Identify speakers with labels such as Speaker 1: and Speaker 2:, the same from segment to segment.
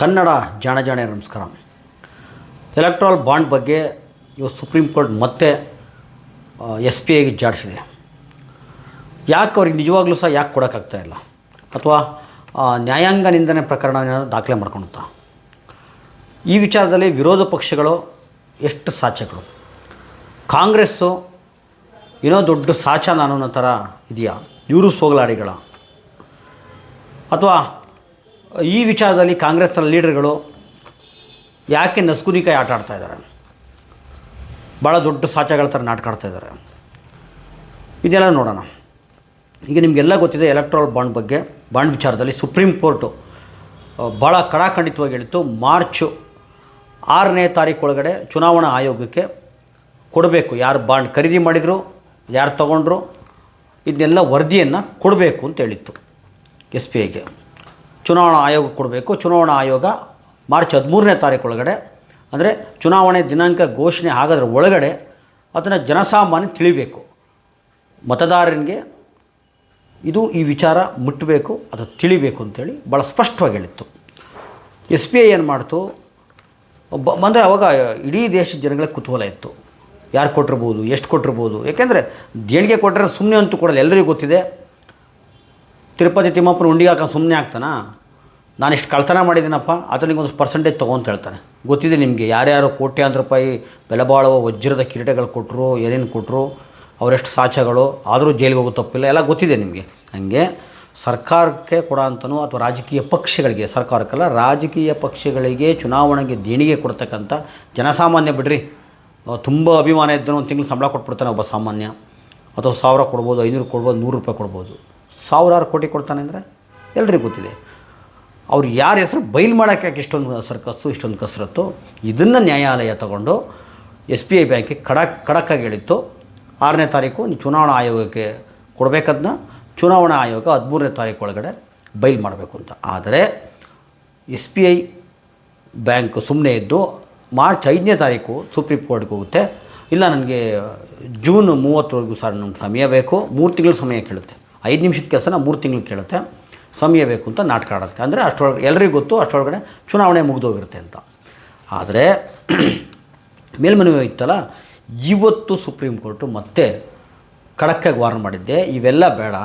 Speaker 1: ಕನ್ನಡ ಜಾಣ ಜಾಣೆ ನಮಸ್ಕಾರ. ಎಲೆಕ್ಟ್ರಾಲ್ ಬಾಂಡ್ ಬಗ್ಗೆ ಇವತ್ತು ಸುಪ್ರೀಂ ಕೋರ್ಟ್ ಮತ್ತೆ ಎಸ್ ಪಿ ಐಗೆ ಜಾಡಿಸಿದೆ. ಯಾಕೆ ಅವ್ರಿಗೆ ನಿಜವಾಗ್ಲೂ ಸಹ ಯಾಕೆ ಕೊಡೋಕ್ಕಾಗ್ತಾ ಇಲ್ಲ? ಅಥವಾ ನ್ಯಾಯಾಂಗ ನಿಂದನೆ ಪ್ರಕರಣ ದಾಖಲೆ ಮಾಡ್ಕೊಳುತ್ತಾ ಈ ವಿಚಾರದಲ್ಲಿ ವಿರೋಧ ಪಕ್ಷಗಳು ಎಷ್ಟು ಸಾಚಗಳು ಕಾಂಗ್ರೆಸ್ಸು ಏನೋ ದೊಡ್ಡ ಸಾಚ ನಾನು ಅನ್ನೋ ಥರ ಇದೆಯಾ? ಇವರು ಸೋಗಲಾಡಿಗಳ. ಅಥವಾ ಈ ವಿಚಾರದಲ್ಲಿ ಕಾಂಗ್ರೆಸ್ನ ಲೀಡರ್ಗಳು ಯಾಕೆ ನಸ್ಕುನಿಕಾಯಿ ಆಟ ಆಡ್ತಾ ಇದ್ದಾರೆ? ಭಾಳ ದೊಡ್ಡ ಸಾಚಗಳ ಥರ ನಾಟಕ ಆಡ್ತಾ ಇದ್ದಾರೆ. ಇದೆಲ್ಲ ನೋಡೋಣ. ಈಗ ನಿಮಗೆಲ್ಲ ಗೊತ್ತಿದೆ ಎಲೆಕ್ಟ್ರಾಲ್ ಬಾಂಡ್ ಬಗ್ಗೆ ಬಾಂಡ್ ವಿಚಾರದಲ್ಲಿ ಸುಪ್ರೀಂ ಕೋರ್ಟು ಭಾಳ ಕಡಾಖಂಡಿತವಾಗಿ ಹೇಳಿತ್ತು, ಮಾರ್ಚ್ ಆರನೇ ತಾರೀಕು ಒಳಗಡೆ ಚುನಾವಣಾ ಆಯೋಗಕ್ಕೆ ಕೊಡಬೇಕು. ಯಾರು ಬಾಂಡ್ ಖರೀದಿ ಮಾಡಿದರು, ಯಾರು ತಗೊಂಡ್ರು ಇದನ್ನೆಲ್ಲ ವರದಿಯನ್ನು ಕೊಡಬೇಕು ಅಂತ ಹೇಳಿತ್ತು ಎಸ್ ಪಿ ಐಗೆ. ಚುನಾವಣಾ ಆಯೋಗ ಕೊಡಬೇಕು. ಚುನಾವಣಾ ಆಯೋಗ ಮಾರ್ಚ್ ಹದಿಮೂರನೇ ತಾರೀಕು ಒಳಗಡೆ, ಅಂದರೆ ಚುನಾವಣೆ ದಿನಾಂಕ ಘೋಷಣೆ ಆಗೋದ್ರ ಒಳಗಡೆ ಅದನ್ನು ಜನಸಾಮಾನ್ಯ ತಿಳಿಬೇಕು. ಮತದಾರನಿಗೆ ಇದು ಈ ವಿಚಾರ ಮುಟ್ಟಬೇಕು ಅದು ತಿಳಿಬೇಕು ಅಂತೇಳಿ ಭಾಳ ಸ್ಪಷ್ಟವಾಗಿ ಹೇಳಿತ್ತು. ಎಸ್ ಪಿ ಐ ಏನು ಮಾಡ್ತು? ಬ ಅಂದರೆ ಅವಾಗ ಇಡೀ ದೇಶದ ಜನಗಳ ಕುತೂಹಲ ಇತ್ತು. ಯಾರು ಕೊಟ್ಟಿರ್ಬೋದು, ಎಷ್ಟು ಕೊಟ್ಟಿರ್ಬೋದು? ಏಕೆಂದರೆ ದೇಣಿಗೆ ಕೊಟ್ಟರೆ ಸುಮ್ಮನೆ ಅಂತೂ ಕೊಡಲ್ಲ ಎಲ್ಲರಿಗೂ ಗೊತ್ತಿದೆ. ತಿರುಪತಿ ತಿಮ್ಮಪ್ಪನ ಉಂಡಿಗೆ ಹಾಕೊಂಡು ಸುಮ್ಮನೆ ಆಗ್ತಾನ? ನಾನು ಇಷ್ಟು ಕಳ್ತನ ಮಾಡಿದ್ದೀನಪ್ಪ ಅದನಿಗೆ ಒಂದು ಪರ್ಸೆಂಟೇಜ್ ತೊಗೊಂತ ಹೇಳ್ತಾನೆ. ಗೊತ್ತಿದೆ ನಿಮಗೆ, ಯಾರ್ಯಾರು ಕೋಟ್ಯಾಂತರ ರೂಪಾಯಿ ಬೆಲೆ ಬಾಳುವ ವಜ್ರದ ಕಿರೀಟಗಳು ಕೊಟ್ಟರು ಏನೇನು ಕೊಟ್ಟರು ಅವರೆಷ್ಟು ಸಾಚಗಳು ಆದರೂ ಜೈಲಿಗೆ ಹೋಗೋ ತಪ್ಪಿಲ್ಲ, ಎಲ್ಲ ಗೊತ್ತಿದೆ ನಿಮಗೆ. ಹಾಗೆ ಸರ್ಕಾರಕ್ಕೆ ಕೊಡ ಅಂತನೂ ಅಥವಾ ರಾಜಕೀಯ ಪಕ್ಷಗಳಿಗೆ, ಸರ್ಕಾರಕ್ಕೆಲ್ಲ, ರಾಜಕೀಯ ಪಕ್ಷಗಳಿಗೆ ಚುನಾವಣೆಗೆ ದೇಣಿಗೆ ಕೊಡ್ತಕ್ಕಂಥ ಜನಸಾಮಾನ್ಯ ಬಿಡ್ರಿ. ತುಂಬ ಅಭಿಮಾನ ಇದ್ದನು, ಒಂದು ತಿಂಗಳು ಸಂಬಳ ಕೊಟ್ಬಿಡ್ತಾನೆ ಒಬ್ಬ ಸಾಮಾನ್ಯ. ಅಥವಾ ಸಾವಿರ ಕೊಡ್ಬೋದು, ಐನೂರು ಕೊಡ್ಬೋದು, ನೂರು ರೂಪಾಯಿ ಕೊಡ್ಬೋದು. ಸಾವಿರಾರು ಕೋಟಿ ಕೊಡ್ತಾನೆ ಅಂದರೆ ಎಲ್ರಿಗೂ ಗೊತ್ತಿದೆ. ಅವ್ರು ಯಾರ ಹೆಸರು ಬೈಲ್ ಮಾಡೋಕ್ಕೆ ಯಾಕೆ ಇಷ್ಟೊಂದು ಸರ್ಕಸ್ಸು ಇಷ್ಟೊಂದು ಕಸರತ್ತು? ಇದನ್ನು ನ್ಯಾಯಾಲಯ ತಗೊಂಡು ಎಸ್ ಬಿ ಐ ಬ್ಯಾಂಕಿಗೆ ಖಡಕ್ ಖಡಕ್ಕಾಗಿ ಹೇಳಿತ್ತು. ಆರನೇ ತಾರೀಕು ಚುನಾವಣಾ ಆಯೋಗಕ್ಕೆ ಕೊಡಬೇಕದನ್ನ ಚುನಾವಣಾ ಆಯೋಗ ಹದಿಮೂರನೇ ತಾರೀಕು ಒಳಗಡೆ ಬೈಲ್ ಮಾಡಬೇಕು ಅಂತ. ಆದರೆ ಎಸ್ ಬಿ ಐ ಬ್ಯಾಂಕ್ ಸುಮ್ಮನೆ ಇದ್ದು ಮಾರ್ಚ್ ಐದನೇ ತಾರೀಕು ಸುಪ್ರೀಂ ಕೋರ್ಟ್ಗೆ ಹೋಗುತ್ತೆ. ಇಲ್ಲ, ನನಗೆ ಜೂನ್ ಮೂವತ್ತವರೆಗೂ ಸರ್ ನಮ್ಮ ಸಮಯ ಬೇಕು. ಮೂರು ತಿಂಗಳು ಸಮಯ ಕೇಳುತ್ತೆ. ಐದು ನಿಮಿಷದ ಕೆಲಸನ ಮೂರು ತಿಂಗಳು ಕೇಳುತ್ತೆ. ಸಮಯ ಬೇಕು ಅಂತ ನಾಟಕ ಆಡುತ್ತೆ. ಅಂದರೆ ಅಷ್ಟೊಳಗೆ ಎಲ್ಲರಿಗೂ ಗೊತ್ತು ಅಷ್ಟೊಳಗಡೆ ಚುನಾವಣೆ ಮುಗಿದೋಗಿರುತ್ತೆ ಅಂತ. ಆದರೆ ಮೇಲ್ಮನವಿ ಇತ್ತಲ್ಲ, ಇವತ್ತು ಸುಪ್ರೀಂ ಕೋರ್ಟು ಮತ್ತೆ ಖಡಕ್ಕಾಗಿ ವಾರ್ನ್ ಮಾಡಿದ್ದೆ, ಇವೆಲ್ಲ ಬೇಡ,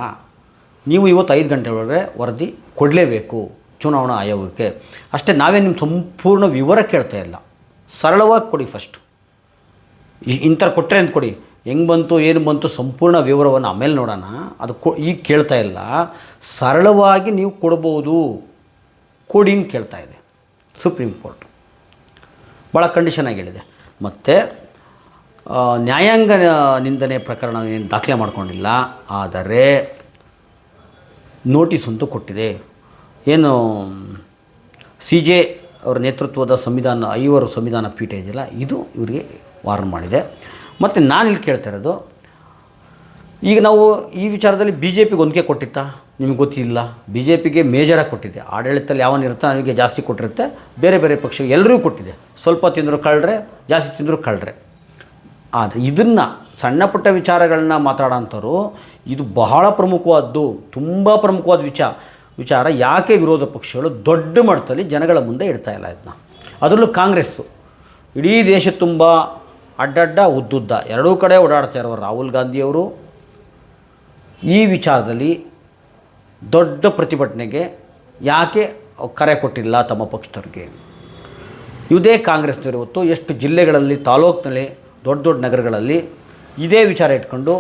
Speaker 1: ನೀವು ಇವತ್ತು ಐದು ಗಂಟೆ ಒಳಗೆ ವರದಿ ಕೊಡಲೇಬೇಕು ಚುನಾವಣಾ ಆಯೋಗಕ್ಕೆ. ಅಷ್ಟೇ ನಾವೇ ನಿಮ್ಮ ಸಂಪೂರ್ಣ ವಿವರ ಕೇಳ್ತಾ ಇಲ್ಲ. ಸರಳವಾಗಿ ಕೊಡಿ ಫಸ್ಟ್ ಇಂಥ ಕೊಟ್ಟರೆ ಅಂತ ಕೊಡಿ? ಹೆಂಗೆ ಬಂತು, ಏನು ಬಂತು ಸಂಪೂರ್ಣ ವಿವರವನ್ನು ಆಮೇಲೆ ನೋಡೋಣ. ಅದು ಕೊ, ಈಗ ಕೇಳ್ತಾ ಇಲ್ಲ. ಸರಳವಾಗಿ ನೀವು ಕೊಡ್ಬೋದು. ಕೊಡಿ ಅಂತ ಕೇಳ್ತಾ ಇದೆ. ಸುಪ್ರೀಂ ಕೋರ್ಟ್ ಭಾಳ ಕಂಡೀಷನಾಗಿ ಹೇಳಿದೆ. ಮತ್ತು ನ್ಯಾಯಾಂಗ ನಿಂದನೆ ಪ್ರಕರಣ ಏನು ದಾಖಲೆ ಮಾಡಿಕೊಂಡಿಲ್ಲ. ಆದರೆ, ನೋಟಿಸ್ ಅಂತೂ ಕೊಟ್ಟಿದೆ. ಏನು, ಸಿ ಜೆ ಅವರ ನೇತೃತ್ವದ ಸಂವಿಧಾನ, ಐವರು ಸಂವಿಧಾನ ಪೀಠ ಇದೆಯಲ್ಲ, ಇದು ಇವರಿಗೆ ವಾರ್ನ್ ಮಾಡಿದೆ. ಮತ್ತು ನಾನು ಇಲ್ಲಿ ಕೇಳ್ತಾ ಈಗ ನಾವು ಈ ವಿಚಾರದಲ್ಲಿ ಬಿ ಜೆ ಪಿಗೆ ಹೊಂದಿಕೆ ಕೊಟ್ಟಿತ್ತಾ? ನಿಮ್ಗೆ ಗೊತ್ತಿಲ್ಲ. ಬಿ ಜೆ ಪಿಗೆ ಮೇಜರಾಗಿ ಕೊಟ್ಟಿದೆ. ಆಡಳಿತದಲ್ಲಿ ಯಾವನ್ನ ಇರ್ತಾನೆ ಅವನಿಗೆ ಜಾಸ್ತಿ ಕೊಟ್ಟಿರುತ್ತೆ. ಬೇರೆ ಬೇರೆ ಪಕ್ಷ ಎಲ್ಲರಿಗೂ ಕೊಟ್ಟಿದೆ. ಸ್ವಲ್ಪ ತಿಂದರೂ ಕಳ್ರೆ ಜಾಸ್ತಿ ತಿಂದರೂ ಕಳ್ರೆ ಆದರೆ ಇದನ್ನು ಸಣ್ಣ ಪುಟ್ಟ ವಿಚಾರಗಳನ್ನ ಮಾತಾಡೋಂಥವ್ರು, ಇದು ಬಹಳ ಪ್ರಮುಖವಾದ್ದು, ತುಂಬ ಪ್ರಮುಖವಾದ ವಿಚಾರ ವಿಚಾರ. ಯಾಕೆ ವಿರೋಧ ಪಕ್ಷಗಳು ದೊಡ್ಡ ಮಟ್ಟದಲ್ಲಿ ಜನಗಳ ಮುಂದೆ ಇಡ್ತಾ ಇಲ್ಲ ಇದನ್ನ? ಅದರಲ್ಲೂ ಕಾಂಗ್ರೆಸ್ಸು. ಇಡೀ ದೇಶ ತುಂಬ ಅಡ್ಡಡ್ಡ ಉದ್ದುದ್ದ. ಎರಡೂ ಕಡೆ ಓಡಾಡ್ತಾ ಇರೋ ರಾಹುಲ್ ಗಾಂಧಿಯವರು. ಈ ವಿಚಾರದಲ್ಲಿ ದೊಡ್ಡ ಪ್ರತಿಭಟನೆಗೆ ಯಾಕೆ ಕರೆ ಕೊಟ್ಟಿಲ್ಲ ತಮ್ಮ ಪಕ್ಷದವ್ರಿಗೆ? ಇದೇ ಕಾಂಗ್ರೆಸ್ನವರು ಎಷ್ಟು ಜಿಲ್ಲೆಗಳಲ್ಲಿ, ತಾಲೂಕಿನಲ್ಲಿ, ದೊಡ್ಡ ದೊಡ್ಡ ನಗರಗಳಲ್ಲಿ ಇದೇ ವಿಚಾರ ಇಟ್ಕೊಂಡು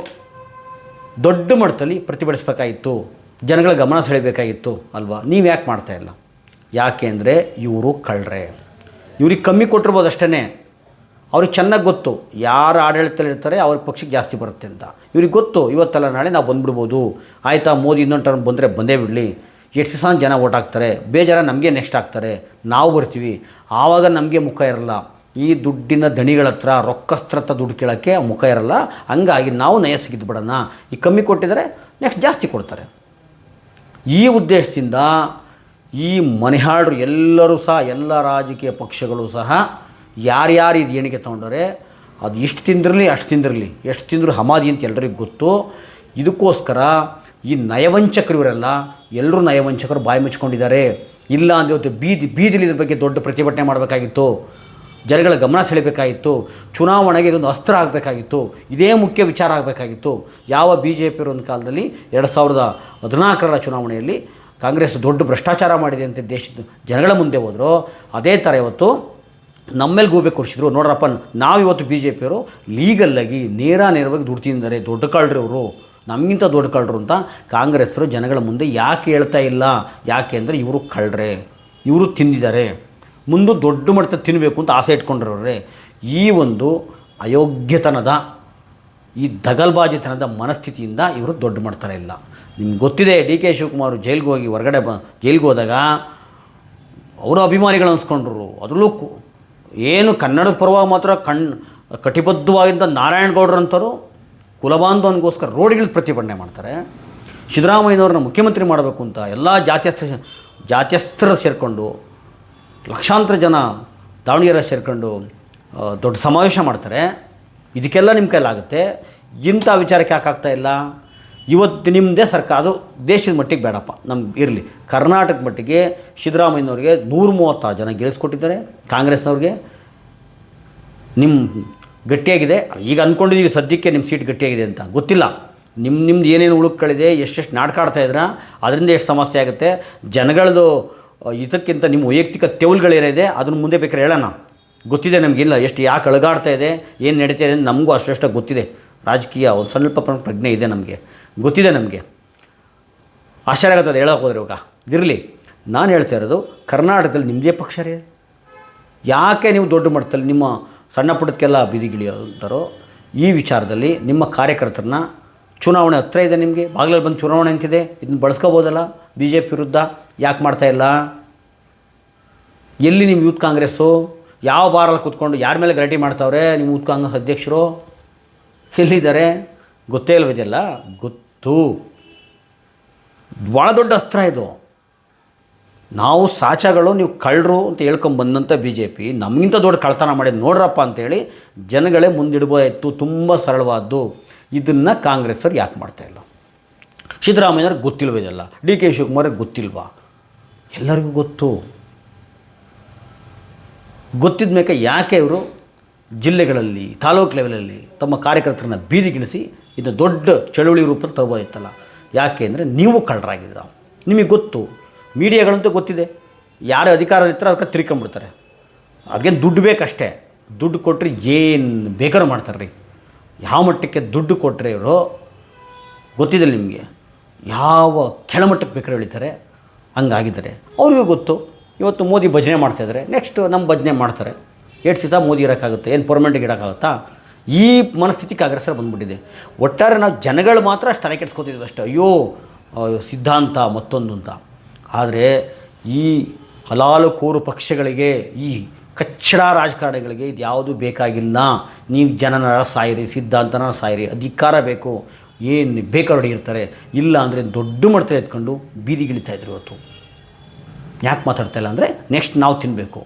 Speaker 1: ದೊಡ್ಡ ಮಟ್ಟದಲ್ಲಿ ಪ್ರತಿಭಟಿಸ್ಬೇಕಾಗಿತ್ತು. ಜನಗಳ ಗಮನ ಸೆಳೆಯಬೇಕಾಗಿತ್ತು ಅಲ್ವಾ? ನೀವು ಯಾಕೆ ಮಾಡ್ತಾ ಇಲ್ಲ? ಯಾಕೆ ಅಂದರೆ ಇವರು ಕಳ್ರೆ. ಇವ್ರಿಗೆ ಕಮ್ಮಿ ಕೊಟ್ಟಿರ್ಬೋದು ಅಷ್ಟೇ ಅವ್ರಿಗೆ ಚೆನ್ನಾಗಿ ಗೊತ್ತು ಯಾರು ಆಡಳಿತದಲ್ಲಿ ಇರ್ತಾರೆ, ಅವ್ರ ಪಕ್ಷಕ್ಕೆ ಜಾಸ್ತಿ ಬರುತ್ತೆ ಅಂತ. ಇವ್ರಿಗೆ ಗೊತ್ತು, ಇವತ್ತಲ್ಲ ನಾಳೆ ನಾವು ಬಂದ್ಬಿಡ್ಬೋದು. ಆಯಿತಾ, ಮೋದಿ ಇನ್ನೊಂದು ಟರ್ಮ್ ಬಂದರೆ ಬಂದೇ ಬಿಡಲಿ. ಎಷ್ಟು ಸಹ ಜನ ಓಟ್ ಹಾಕ್ತಾರೆ, ಬೇಜಾರ ನಮಗೆ ನೆಕ್ಸ್ಟ್ ಹಾಕ್ತಾರೆ. ನಾವು ಬರ್ತೀವಿ. ಆವಾಗ ನಮಗೆ ಮುಖ ಇರಲ್ಲ. ಈ ದುಡ್ಡಿನ ದಣಿಗಳ ಹತ್ರ, ರೊಕ್ಕಸ್ತ್ರ ದುಡ್ಡು ಕೇಳೋಕ್ಕೆ ಮುಖ ಇರಲ್ಲ. ಹಂಗಾಗಿ ನಾವು ನಯ ಬಿಡೋಣ. ಈ ಕಮ್ಮಿ ಕೊಟ್ಟಿದ್ದಾರೆ ನೆಕ್ಸ್ಟ್ ಜಾಸ್ತಿ ಕೊಡ್ತಾರೆ. ಈ ಉದ್ದೇಶದಿಂದ ಈ ಮನೆಹಾಳರು ಎಲ್ಲರೂ ಸಹ, ಎಲ್ಲ ರಾಜಕೀಯ ಪಕ್ಷಗಳು ಸಹ ಯಾರ್ಯಾರು ಇದು ಎಣಿಕೆ ತೊಗೊಂಡರೆ ಅದು ಇಷ್ಟು ತಿಂದಿರಲಿ, ಅಷ್ಟು ತಿಂದಿರಲಿ, ಎಷ್ಟು ತಿಂದರೂ ಹಮಾದಿ ಅಂತ ಎಲ್ಲರಿಗೂ ಗೊತ್ತು. ಇದಕ್ಕೋಸ್ಕರ ಈ ನಯವಂಚಕರು ಇವರೆಲ್ಲ ಎಲ್ಲರೂ ನಯವಂಚಕರು ಬಾಯಿ ಮುಚ್ಕೊಂಡಿದ್ದಾರೆ. ಇಲ್ಲ ಅಂದ್ರೆ ಇವತ್ತು ಬೀದಿ, ಬೀದಿಲಿ ಇದ್ರ ಬಗ್ಗೆ ದೊಡ್ಡ ಪ್ರತಿಭಟನೆ ಮಾಡಬೇಕಾಗಿತ್ತು. ಜನಗಳ ಗಮನ ಸೆಳೆಬೇಕಾಗಿತ್ತು. ಚುನಾವಣೆಗೆ ಇದೊಂದು ಅಸ್ತ್ರ ಆಗಬೇಕಾಗಿತ್ತು. ಇದೇ ಮುಖ್ಯ ವಿಚಾರ ಆಗಬೇಕಾಗಿತ್ತು. ಯಾವ ಬಿ ಜೆ ಪಿ ಒಂದು ಕಾಲದಲ್ಲಿ ಎರಡು ಸಾವಿರದ ಹದಿನಾಲ್ಕರ ಚುನಾವಣೆಯಲ್ಲಿ ಕಾಂಗ್ರೆಸ್ ದೊಡ್ಡ ಭ್ರಷ್ಟಾಚಾರ ಮಾಡಿದೆ ಅಂತ ದೇಶದ ಜನಗಳ ಮುಂದೆ ಹೋದರು. ಅದೇ ಥರ ಇವತ್ತು ನಮ್ಮೇಲೆ ಗೋಬೆ ಕೊಡಿಸಿದ್ರು. ನೋಡ್ರಪ್ಪ ನಾವು ಇವತ್ತು ಬಿ ಜೆ ಪಿಯವರು ಲೀಗಲ್ಲಾಗಿ ನೇರ ನೇರವಾಗಿ ದುಡ್ಡು ದೊಡ್ಡ ಕಳ್ಳರು ಅವರು ನಮಗಿಂತ ದೊಡ್ಡ ಕಳ್ಳರು ಅಂತ ಕಾಂಗ್ರೆಸ್ರು ಜನಗಳ ಮುಂದೆ ಯಾಕೆ ಹೇಳ್ತಾ ಇಲ್ಲ? ಯಾಕೆ ಅಂದರೆ ಇವರು ಕಳ್ಳರೆ. ಇವರು ತಿಂದಿದ್ದಾರೆ. ಮುಂದೆ ದೊಡ್ಡ ಮಟ್ಟ ತಿನ್ನಬೇಕು ಅಂತ ಆಸೆ ಇಟ್ಕೊಂಡಿರೋರೆ. ಈ ಒಂದು ಅಯೋಗ್ಯತನದ, ಈ ದಗಲ್ಬಾಜಿತನದ ಮನಸ್ಥಿತಿಯಿಂದ ಇವರು ದೊಡ್ಡ ಮಾಡ್ತಾರೆ ಇಲ್ಲ. ನಿಮ್ಗೆ ಗೊತ್ತಿದೆ, ಡಿ ಕೆ ಶಿವಕುಮಾರ್ ಜೈಲ್ಗೆ ಹೋಗಿ ಹೊರಗಡೆ ಬ, ಜೈಲ್ಗೆ ಹೋದಾಗ, ಅವರು ಅಭಿಮಾನಿಗಳು ಅನ್ಸ್ಕೊಂಡ್ರು. ಅದರಲ್ಲೂ ಏನು ಕನ್ನಡದ ಪರವಾಗಿ ಮಾತ್ರ ಕಣ್, ಕಟಿಬದ್ಧವಾಗಿದ್ದ ನಾರಾಯಣಗೌಡರಂಥವ್ರು ಕುಲಬಾಂಧವನಿಗೋಸ್ಕರ ರೋಡ್ಗಿಳಿದು ಪ್ರತಿಭಟನೆ ಮಾಡ್ತಾರೆ. ಸಿದ್ದರಾಮಯ್ಯನವ್ರನ್ನ ಮುಖ್ಯಮಂತ್ರಿ ಮಾಡಬೇಕು ಅಂತ ಎಲ್ಲ ಜಾತ್ಯಸ್ಥ ಜಾತ್ಯಸ್ಥರ ಸೇರಿಕೊಂಡು, ಲಕ್ಷಾಂತರ ಜನ ದಾವಣಗೆರೆ ಸೇರಿಕೊಂಡು ದೊಡ್ಡ ಸಮಾವೇಶ ಮಾಡ್ತಾರೆ. ಇದಕ್ಕೆಲ್ಲ ನಿಮ್ಮ ಕೈಲಾಗುತ್ತೆ. ಇಂಥ ವಿಚಾರಕ್ಕೆ ಯಾಕೆ ಆಗ್ತಾ ಇಲ್ಲ? ಇವತ್ತು ನಿಮ್ಮದೇ ಸರ್ಕಾರ, ಅದು ದೇಶದ ಮಟ್ಟಿಗೆ ಬೇಡಪ್ಪ ನಮ್ಗೆ ಇರಲಿ. ಕರ್ನಾಟಕ ಮಟ್ಟಿಗೆ ಸಿದ್ದರಾಮಯ್ಯನವ್ರಿಗೆ ನೂರ ಮೂವತ್ತಾರು ಜನ ಗೆಲ್ಲಿಸ್ಕೊಟ್ಟಿದ್ದಾರೆ, ಕಾಂಗ್ರೆಸ್ನವ್ರಿಗೆ. ನಿಮ್ಮ ಗಟ್ಟಿಯಾಗಿದೆ, ಈಗ ಅಂದ್ಕೊಂಡಿದ್ದೀವಿ ಸದ್ಯಕ್ಕೆ ನಿಮ್ಮ ಸೀಟ್ ಗಟ್ಟಿಯಾಗಿದೆ ಅಂತ. ಗೊತ್ತಿಲ್ಲ. ನಿಮ್ಮ ನಿಮ್ದು ಏನೇನು ಉಳುಕ್ಗಳಿದೆ ಎಷ್ಟೆಷ್ಟು ನಾಟಕ ಆಡ್ತಾ ಇದ್ದೀರಾ, ಅದರಿಂದ ಎಷ್ಟು ಸಮಸ್ಯೆ ಆಗುತ್ತೆ. ಜನಗಳದು ಇದಕ್ಕಿಂತ ನಿಮ್ಮ ವೈಯಕ್ತಿಕ ತೆವಲ್ಗಳೇನಿದೆ ಅದನ್ನು ಮುಂದೆ ಬೇಕಾದ್ರೆ ಹೇಳೋಣ. ಗೊತ್ತಿದೆ ನಮಗಿಲ್ಲ ಎಷ್ಟು ಯಾಕೆ ಅಳಗಾಡ್ತಾ ಇದೆ, ಏನು ನಡೀತಾ ಇದೆ ಅಂತ ನಮಗೂ ಅಷ್ಟೆಷ್ಟು ಗೊತ್ತಿದೆ. ರಾಜಕೀಯ ಒಂದು ಸ್ವಲ್ಪ ಪ್ರ- ಪ್ರಜ್ಞೆ ಇದೆ ನಮಗೆ. ಗೊತ್ತಿದೆ ನಮಗೆ. ಆಶ್ಚರ್ಯ ಆಗುತ್ತದೆ ಹೇಳೋಕೆ ಹೋದ್ರೆ ಇವಾಗ. ಇರಲಿ, ನಾನು ಹೇಳ್ತಾ ಇರೋದು ಕರ್ನಾಟಕದಲ್ಲಿ ನಿಮ್ಮದೇ ಪಕ್ಷ ರೀ ಯಾಕೆ ನೀವು ದೊಡ್ಡ ಮಟ್ಟದಲ್ಲಿ ನಿಮ್ಮ ಸಣ್ಣ ಪುಟ್ಟದಕ್ಕೆಲ್ಲ ಬೀದಿಗಿಳಿಯೋದಾರೋ, ಈ ವಿಚಾರದಲ್ಲಿ ನಿಮ್ಮ ಕಾರ್ಯಕರ್ತರನ್ನ ಚುನಾವಣೆ ಹತ್ರ ಇದೆ ನಿಮಗೆ. ಬಾಗಿಲಲ್ಲಿ ಬಂದು ಚುನಾವಣೆ ಅಂತಿದೆ, ಇದನ್ನು ಬಳಸ್ಕೋಬೋದಲ್ಲ? ಬಿ ಜೆ ಪಿ ವಿರುದ್ಧ ಯಾಕೆ ಮಾಡ್ತಾ ಇಲ್ಲ? ಎಲ್ಲಿ ನಿಮ್ಮ ಯೂತ್ ಕಾಂಗ್ರೆಸ್ಸು? ಯಾವ ಬಾರಲ್ಲಿ ಕೂತ್ಕೊಂಡು ಯಾರ ಮೇಲೆ ಗಲಾಟೆ ಮಾಡ್ತಾವ್ರೆ ನಿಮ್ಮ ಯೂತ್ ಕಾಂಗ್ರೆಸ್ ಅಧ್ಯಕ್ಷರು? ಎಲ್ಲಿದ್ದಾರೆ? ಗೊತ್ತೇ ಇಲ್ವಿದೆಯಲ್ಲ ಗೊತ್ತು ಭಾಳ ದೊಡ್ಡ ಅಸ್ತ್ರ ಇದು. ನಾವು ಸಾಚಗಳು ನೀವು ಕಳ್ಳರು ಅಂತ ಹೇಳ್ಕೊಂಬಂದಂಥ ಬಿ ಜೆ ಪಿ ನಮಗಿಂತ ದೊಡ್ಡ ಕಳ್ತನ ಮಾಡಿ ನೋಡ್ರಪ್ಪ ಅಂತೇಳಿ ಜನಗಳೇ ಮುಂದಿಡ್ಬೋದಾಯಿತು ತುಂಬ ಸರಳವಾದ್ದು. ಇದನ್ನು ಕಾಂಗ್ರೆಸ್ಸರು ಯಾಕೆ ಮಾಡ್ತಾ ಇಲ್ಲ? ಸಿದ್ದರಾಮಯ್ಯವ್ರಿಗೆ ಗೊತ್ತಿಲ್ವ ಇದೆಲ್ಲ? ಡಿ ಕೆ ಶಿವಕುಮಾರ್ಗೆ ಗೊತ್ತಿಲ್ವಾ? ಎಲ್ಲರಿಗೂ ಗೊತ್ತು. ಗೊತ್ತಿದ್ದ ಮೇಲೆ ಯಾಕೆ ಇವರು ಜಿಲ್ಲೆಗಳಲ್ಲಿ, ತಾಲೂಕು ಲೆವೆಲಲ್ಲಿ ತಮ್ಮ ಕಾರ್ಯಕರ್ತರನ್ನ ಬೀದಿಗಿಳಿಸಿ ಇದು ದೊಡ್ಡ ಚಳುವಳಿ ರೂಪದಲ್ಲಿ ತರ್ಬೋದಿತ್ತಲ್ಲ ಯಾಕೆ ಅಂದರೆ ನೀವು ಕಳ್ಳರಾಗಿದ್ದೀರ. ನಿಮಗೆ ಗೊತ್ತು. ಮೀಡಿಯಾಗಳಂತೂ ಗೊತ್ತಿದೆ. ಯಾರೇ ಅಧಿಕಾರ ಇರ್ತಾರೆ ಅವ್ರಿಗೆ ತಿರ್ಕೊಂಬಿಡ್ತಾರೆ. ಅವ್ರಿಗೇನು ದುಡ್ಡು ಬೇಕಷ್ಟೇ. ದುಡ್ಡು ಕೊಟ್ಟರೆ ಏನು ಬೇಕಾದ್ರೂ ಮಾಡ್ತಾರೆ ರೀ ಯಾವ ಮಟ್ಟಕ್ಕೆ ದುಡ್ಡು ಕೊಟ್ಟರೆ ಇವರು? ಗೊತ್ತಿದೆ ನಿಮಗೆ. ಯಾವ ಕೆಳಮಟ್ಟಕ್ಕೆ ಬೇಕಾದ್ರೆ ಹೇಳ್ತಾರೆ ಹಂಗಾಗಿದ್ದಾರೆ. ಅವ್ರಿಗೂ ಗೊತ್ತು. ಇವತ್ತು ಮೋದಿ ಭಜನೆ ಮಾಡ್ತಾಯಿದ್ದಾರೆ ನೆಕ್ಸ್ಟ್ ನಮ್ಮ ಭಜನೆ ಮಾಡ್ತಾರೆ. ಎಷ್ಟು ದಿವಸ ಮೋದಿ ಇರೋಕ್ಕಾಗುತ್ತೆ. ಏನು ಪರ್ಮನೆಂಟಿಗೆ ಇಡೋಕ್ಕಾಗುತ್ತಾ? ಈ ಮನಸ್ಥಿತಿ ಕಾಂಗ್ರೆಸ್ಸಲ್ಲಿ ಬಂದ್ಬಿಟ್ಟಿದೆ. ಒಟ್ಟಾರೆ ನಾವು ಜನಗಳು ಮಾತ್ರ ಅಷ್ಟು ತಲೆ ಕೆಡಿಸ್ಕೊತಿದ್ವಿ ಅಷ್ಟೇ. ಅಯ್ಯೋ ಸಿದ್ಧಾಂತ ಮತ್ತೊಂದು ಅಂತ. ಆದರೆ ಈ ಹಲಾಲು ಕೋರು ಪಕ್ಷಗಳಿಗೆ, ಈ ಕಚ್ಚಡ ರಾಜಕಾರಣಿಗಳಿಗೆ ಇದು ಯಾವುದು ಬೇಕಾಗಿಲ್ಲ. ನೀವು ಜನನ ಸಾಯಿರಿ, ಸಿದ್ಧಾಂತನ ಸಾಯಿರಿ, ಅಧಿಕಾರ ಬೇಕು. ಏನು ಬೇಕಾರು ಇರ್ತಾರೆ. ಇಲ್ಲ ಅಂದರೆ ದೊಡ್ಡ ಮಟ್ಟದಲ್ಲಿ ಎತ್ಕೊಂಡು ಬೀದಿಗಿಳಿತಾ ಇದ್ರು ಇವತ್ತು. ಯಾಕೆ ಮಾತಾಡ್ತಾ ಇಲ್ಲ ಅಂದರೆ ನೆಕ್ಸ್ಟ್ ನಾವು ತಿನ್ನಬೇಕು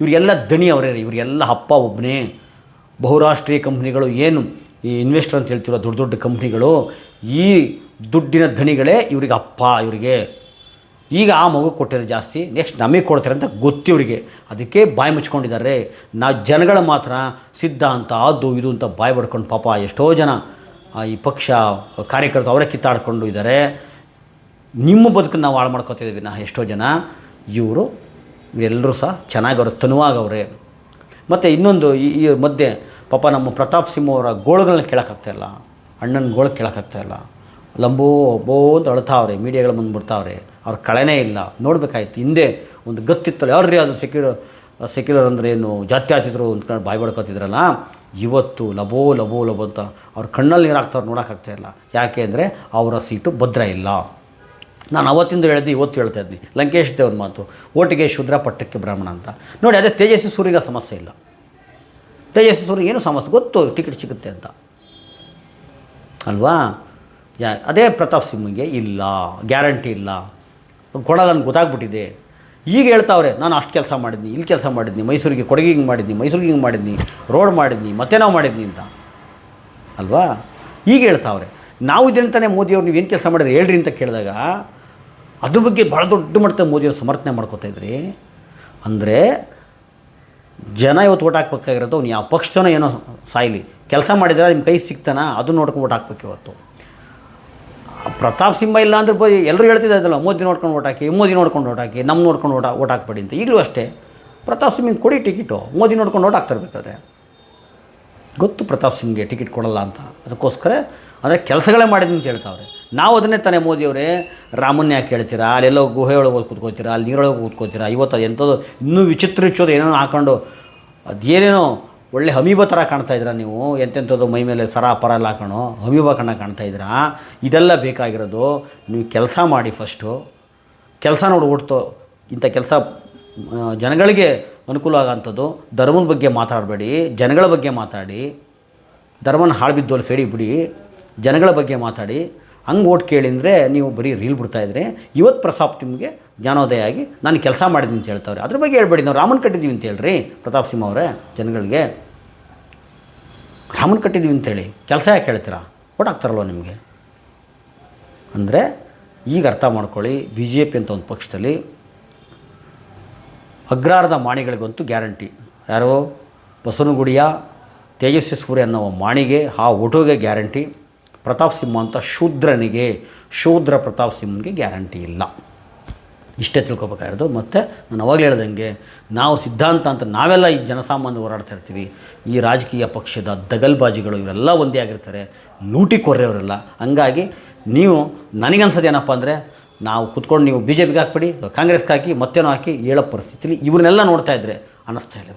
Speaker 1: ಇವರಿಗೆಲ್ಲ ದಣಿ ಅವರೇ ರೀ. ಇವರಿಗೆಲ್ಲ ಅಪ್ಪ ಒಬ್ಬನೇ ಬಹುರಾಷ್ಟ್ರೀಯ ಕಂಪ್ನಿಗಳು ಏನು ಈ ಇನ್ವೆಸ್ಟರ್ ಅಂತ ಹೇಳ್ತಿರೋ ದೊಡ್ಡ ದೊಡ್ಡ ಕಂಪ್ನಿಗಳು ಈ ದುಡ್ಡಿನ ಧಣಿಗಳೇ ಇವರಿಗೆ ಅಪ್ಪ, ಇವರಿಗೆ. ಈಗ ಆ ಮಗು ಕೊಟ್ಟಿರೋದು ಜಾಸ್ತಿ ನೆಕ್ಸ್ಟ್ ನಮಗೆ ಕೊಡ್ತಾರೆ ಅಂತ ಗೊತ್ತಿ ಇವರಿಗೆ. ಅದಕ್ಕೆ ಬಾಯಿ ಮುಚ್ಕೊಂಡಿದ್ದಾರೆ. ನಾ ಜನಗಳ ಮಾತ್ರ ಸಿದ್ಧಾಂತ ಅದು ಇದು ಅಂತ ಬಾಯಿ ಬಡ್ಕೊಂಡು ಪಾಪ ಎಷ್ಟೋ ಜನ ಈ ಪಕ್ಷ ಕಾರ್ಯಕರ್ತರು ಅವರೇ ಕಿತ್ತಾಡ್ಕೊಂಡು ಇದ್ದಾರೆ. ನಿಮ್ಮ ಬದುಕನ್ನು ನಾವು ಹಾಳು ಮಾಡ್ಕೊತಿದ್ದೀವಿ ನಾ ಎಷ್ಟೋ ಜನ. ಇವರು ಎಲ್ಲರೂ ಸಹ ಚೆನ್ನಾಗಿ ಅವ್ರ ತನುವಾಗವ್ರೆ ಮತ್ತು ಇನ್ನೊಂದು ಈ ಮಧ್ಯೆ ಪಾಪ ನಮ್ಮ ಪ್ರತಾಪ್ ಸಿಂಹ ಅವರ ಗೋಳುಗಳನ್ನ ಕೇಳೋಕ್ಕಾಗ್ತಾಯಿಲ್ಲ ಅಣ್ಣನ ಗೋಳು ಕೇಳೋಕ್ಕಾಗ್ತಾಯಿಲ್ಲ ಲಂಬೋ ಒಬ್ಬೋ ಅಂತ ಅಳ್ತಾವ್ರೆ, ಮೀಡಿಯಾಗಳು ಬಂದು ಬಿಡ್ತಾವ್ರೆ. ಅವ್ರ ಕಳೆನೇ ಇಲ್ಲ. ನೋಡಬೇಕಾಯ್ತು. ಹಿಂದೆ ಒಂದು ಗತ್ತಿತ್ತಲ್ಲ, ಯಾರ್ರೀ ಅದು ಸೆಕ್ಯುಲರ್ ಸೆಕ್ಯುಲರ್ ಅಂದರೆ ಏನು ಜಾತ್ಯಾತೀತರು ಅಂದ್ಕೊಂಡು ಬಾಯಿ ಬಡ್ಕೊತಿದ್ರಲ್ಲ? ಇವತ್ತು ಲಬೋ ಲಬೋ ಲಬೋ ಅಂತ ಅವ್ರ ಕಣ್ಣಲ್ಲಿ ನೀರು ಹಾಕ್ತಾವ್ರು ನೋಡೋಕ್ಕಾಗ್ತಾ ಇಲ್ಲ. ಯಾಕೆ ಅಂದರೆ ಅವರ ಸೀಟು ಭದ್ರ ಇಲ್ಲ. ನಾನು ಅವತ್ತಿಂದ ಹೇಳಿದ್ದೆ ಇವತ್ತು ಹೇಳ್ತಾ ಇದ್ದೀನಿ ಲಂಕೇಶ್ ದೇವ್ರ ಮಾತು, ಓಟಿಗೆ ಶೂದ್ರ ಪಟ್ಟಕ್ಕೆ ಬ್ರಾಹ್ಮಣ ಅಂತ. ನೋಡಿ, ಅದೇ ತೇಜಸ್ವಿ ಸೂರ್ಯಗ ಸಮಸ್ಯೆ ಇಲ್ಲ. ತೇಜಸ್ವಿ ಸೂರಿಗೆ ಏನು ಸಮಸ್ಯೆ ಗೊತ್ತು ಟಿಕೆಟ್ ಸಿಗುತ್ತೆ ಅಂತ. ಅಲ್ವಾ? ಯಾ, ಅದೇ ಪ್ರತಾಪ್ ಸಿಂಹಗೆ ಇಲ್ಲ, ಗ್ಯಾರಂಟಿ ಇಲ್ಲ. ಕೊಡಲ್ಲ ನನಗೆ ಗೊತ್ತಾಗ್ಬಿಟ್ಟಿದೆ. ಈಗ ಹೇಳ್ತಾವ್ರೆ, ನಾನು ಅಷ್ಟು ಕೆಲಸ ಮಾಡಿದ್ನಿ ಇಲ್ಲಿ ಕೆಲಸ ಮಾಡಿದ್ನಿ, ಮೈಸೂರಿಗೆ ಕೊಡಗಿ ಹಿಂಗೆ ಮಾಡಿದ್ನಿ, ಮೈಸೂರಿಗೆ ಹಿಂಗೆ ಮಾಡಿದ್ನಿ, ರೋಡ್ ಮಾಡಿದ್ನಿ, ಮತ್ತೆ ನಾವು ಮಾಡಿದ್ನಿ ಅಂತ. ಅಲ್ವಾ? ಈಗ ಹೇಳ್ತಾವ್ರೆ, ನಾವು ಇದರಿಂದ ತಾನೇ ಮೋದಿಯವ್ರು ನೀವು ಏನು ಕೆಲಸ ಮಾಡಿದ್ರೆ ಹೇಳ್ರಿ ಅಂತ ಕೇಳಿದಾಗ ಅದ್ರ ಬಗ್ಗೆ ಭಾಳ ದೊಡ್ಡ ಮಟ್ಟದ ಮೋದಿಯವ್ರು ಸಮರ್ಥನೆ ಮಾಡ್ಕೋತಾ ಇದ್ರಿ. ಅಂದರೆ ಜನ ಇವತ್ತು ಓಟ್ ಹಾಕ್ಬೇಕಾಗಿರೋದು, ಅವ್ನು ಯಾವ ಪಕ್ಷನೋ ಏನೋ ಸಾಯ್ಲಿ. ಕೆಲಸ ಮಾಡಿದ್ರೆ ನಿಮ್ಮ ಕೈ ಸಿಗ್ತಾನ ಅದು ನೋಡ್ಕೊಂಡು ಓಟ್ ಹಾಕ್ಬೇಕು ಇವತ್ತು. ಪ್ರತಾಪ್ ಸಿಂಹ ಇಲ್ಲ ಅಂದ್ರೆ ಎಲ್ಲರೂ ಹೇಳ್ತಿದ್ದಾರಲ್ಲ, ಮೋದಿ ನೋಡ್ಕೊಂಡು ಓಟ್ ಹಾಕಿ, ಮೋದಿ ನೋಡ್ಕೊಂಡು ಓಟ್ ಹಾಕಿ ನಮ್ಮ ನೋಡ್ಕೊಂಡು ಓಟ ಓಟ್ ಹಾಕ್ಬೇಡಿ ಅಂತ. ಈಗಲೂ ಅಷ್ಟೇ, ಪ್ರತಾಪ್ ಸಿಂಹಿಗೆ ಕೊಡಿ ಟಿಕೆಟು, ಮೋದಿ ನೋಡ್ಕೊಂಡು ಓಟ್ ಹಾಕ್ತಿರ್ಬೇಕಾದ್ರೆ ಗೊತ್ತು ಪ್ರತಾಪ್ ಸಿಂಗ್ಗೆ ಟಿಕೆಟ್ ಕೊಡಲ್ಲ ಅಂತ. ಅದಕ್ಕೋಸ್ಕರ, ಅಂದರೆ ಕೆಲಸಗಳೇ ಮಾಡಿದ್ದೀನಿ ಅಂತ ಹೇಳ್ತಾವ್ರೆ. ನಾವು ಅದನ್ನೇ ತಾನೇ ಮೋದಿಯವರೇ ರಾಮನ್ನ ಯಾಕೆ ಹೇಳ್ತೀರಾ? ಅಲ್ಲೆಲ್ಲೋ ಗುಹೆ ಒಳಗೆ ಹೋಗಿ ಕೂತ್ಕೋತೀರಾ ಅಲ್ಲಿ ನೀರೊಳಗೆ ಕೂತ್ಕೋತೀರಾ ಇವತ್ತು ಎಂಥದ್ದು ಇನ್ನೂ ವಿಚಿತ್ರ ಇಚ್ಚೋದು ಏನೇನೋ ಹಾಕೊಂಡು ಅದೇನೇನೋ ಒಳ್ಳೆ ಹಮೀಬ ಥರ ಕಾಣ್ತಾ ಇದ್ದೀರಾ ನೀವು? ಎಂತೆಂಥದ್ದು ಮೈ ಮೇಲೆ ಸರ ಪರ ಎಲ್ಲ ಹಾಕೊಂಡು ಹಮೀಬ ಕಣ್ಣ ಕಾಣ್ತಾ ಇದ್ದೀರಾ? ಇದೆಲ್ಲ ಬೇಕಾಗಿರೋದು ನೀವು ಕೆಲಸ ಮಾಡಿ ಫಸ್ಟು ಕೆಲಸ ನೋಡಿ ಓಡ್ತು, ಇಂಥ ಕೆಲಸ ಜನಗಳಿಗೆ ಅನುಕೂಲ ಆಗೋಂಥದ್ದು. ಧರ್ಮದ ಬಗ್ಗೆ ಮಾತಾಡಬೇಡಿ, ಜನಗಳ ಬಗ್ಗೆ ಮಾತಾಡಿ. ಧರ್ಮನ ಹಾಳು ಬಿದ್ದೋಲ್ಲಿ ಸೇಡಿ ಬಿಡಿ. ಜನಗಳ ಬಗ್ಗೆ ಮಾತಾಡಿ. ಹಂಗೆ ಓಟ್ ಕೇಳಿ ಅಂದರೆ ನೀವು ಬರೀ ರೀಲ್ ಬಿಡ್ತಾ ಇದ್ರೆ ಇವತ್ತು ಪ್ರತಾಪ್ ನಿಮಗೆ ಜ್ಞಾನೋದಯ ಆಗಿ ನಾನು ಕೆಲಸ ಮಾಡಿದ್ದೀನಿ ಅಂತ ಹೇಳ್ತಾವ್ರೆ. ಅದ್ರ ಬಗ್ಗೆ ಹೇಳ್ಬೇಡಿ, ನಾವು ರಾಮನ್ ಕಟ್ಟಿದ್ದೀವಿ ಅಂತ ಹೇಳ್ರಿ ಪ್ರತಾಪ್ ಸಿಂಹ ಅವರೇ, ಜನಗಳಿಗೆ. ರಾಮನ್ ಕಟ್ಟಿದ್ದೀವಿ ಅಂತೇಳಿ ಕೆಲಸ ಯಾಕೆ ಹೇಳ್ತೀರಾ? ಓಟ್ ಹಾಕ್ತಾರಲ್ವ ನಿಮಗೆ? ಅಂದರೆ ಈಗ ಅರ್ಥ ಮಾಡ್ಕೊಳ್ಳಿ ಬಿ ಜೆ ಪಿ ಅಂತ ಒಂದು ಪಕ್ಷದಲ್ಲಿ ಅಗ್ರಾರದ ಮಾಣಿಗಳಿಗಂತೂ ಗ್ಯಾರಂಟಿ. ಯಾರೋ? ಬಸವನಗುಡಿಯ ತೇಜಸ್ವಿ ಸೂರ್ಯ ಅನ್ನೋ ಮಾಣಿಗೆ ಆ ಓಟೋಗೆ ಗ್ಯಾರಂಟಿ. ಪ್ರತಾಪ್ ಸಿಂಹ ಅಂತ ಶೂದ್ರನಿಗೆ, ಶೂದ್ರ ಪ್ರತಾಪ್ ಸಿಂಹನಿಗೆ ಗ್ಯಾರಂಟಿ ಇಲ್ಲ. ಇಷ್ಟೇ ತಿಳ್ಕೊಬೇಕಾಗಿರೋದು. ಮತ್ತು ನಾನು ಅವಾಗಲೇ ಹೇಳ್ದಂಗೆ, ನಾವು ಸಿದ್ಧಾಂತ ಅಂತ ನಾವೆಲ್ಲ ಈ ಜನಸಾಮಾನ್ಯ ಹೋರಾಡ್ತಾ ಇರ್ತೀವಿ. ಈ ರಾಜಕೀಯ ಪಕ್ಷದ ದಗಲ್ಬಾಜಿಗಳು ಇವರೆಲ್ಲ ಒಂದೇ ಆಗಿರ್ತಾರೆ. ಲೂಟಿ ಕೊರ್ರೆಯವರೆಲ್ಲ ಹಂಗಾಗಿ ನೀವು, ನನಗನ್ಸೋದು ಏನಪ್ಪ ಅಂದರೆ, ನಾವು ಕುತ್ಕೊಂಡು ನೀವು ಬಿ ಜೆ ಪಿಗೆ ಹಾಕ್ಬಿಡಿ ಕಾಂಗ್ರೆಸ್ಗೆ ಹಾಕಿ, ಮತ್ತೇನೋ ಹಾಕಿ, ಹೇಳೋ ಪರಿಸ್ಥಿತಿಲಿ ಇವ್ರನ್ನೆಲ್ಲ ನೋಡ್ತಾ ಇದ್ದರೆ ಅನ್ನಿಸ್ತಾ ಇಲ್ಲ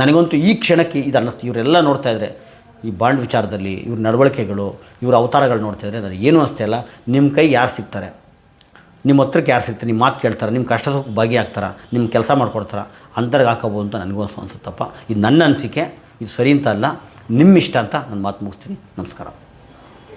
Speaker 1: ನನಗಂತೂ ಈ ಕ್ಷಣಕ್ಕೆ ಇದು ಅನ್ನಿಸ್ತು ಇವರೆಲ್ಲ ನೋಡ್ತಾ ಇದ್ದರೆ ಈ ಬಾಂಡ್ ವಿಚಾರದಲ್ಲಿ ಇವ್ರ ನಡವಳಿಕೆಗಳು, ಇವ್ರ ಅವತಾರಗಳು ನೋಡ್ತಿದ್ರೆ ನನಗೆ ಏನು ಅನಿಸ್ತಾ ಇಲ್ಲ. ನಿಮ್ಮ ಕೈಗೆ ಯಾರು ಸಿಗ್ತಾರೆ? ನಿಮ್ಮ ಹತ್ರಕ್ಕೆ ಯಾರು ಸಿಗ್ತಾರೆ? ನಿಮ್ಮ ಮಾತು ಕೇಳ್ತಾರೆ? ನಿಮ್ಮ ಕಷ್ಟ ಸುಖ ಭಾಗಿಯಾಗ್ತಾರೆ ನಿಮ್ಮ ಕೆಲಸ ಮಾಡ್ಕೊಡ್ತಾರೆ? ಅಂತರ್ಗೆ ಹಾಕೋಬೋದು ಅಂತ ನನಗೂ ಅನಿಸುತ್ತಪ್ಪ. ಇದು ನನ್ನ ಅನಿಸಿಕೆ, ಇದು ಸರಿ ಅಂತ ಅಲ್ಲ. ನಿಮ್ಮಿಷ್ಟ ಅಂತ ನಾನು ಮಾತು ಮುಗಿಸ್ತೀನಿ. ನಮಸ್ಕಾರ.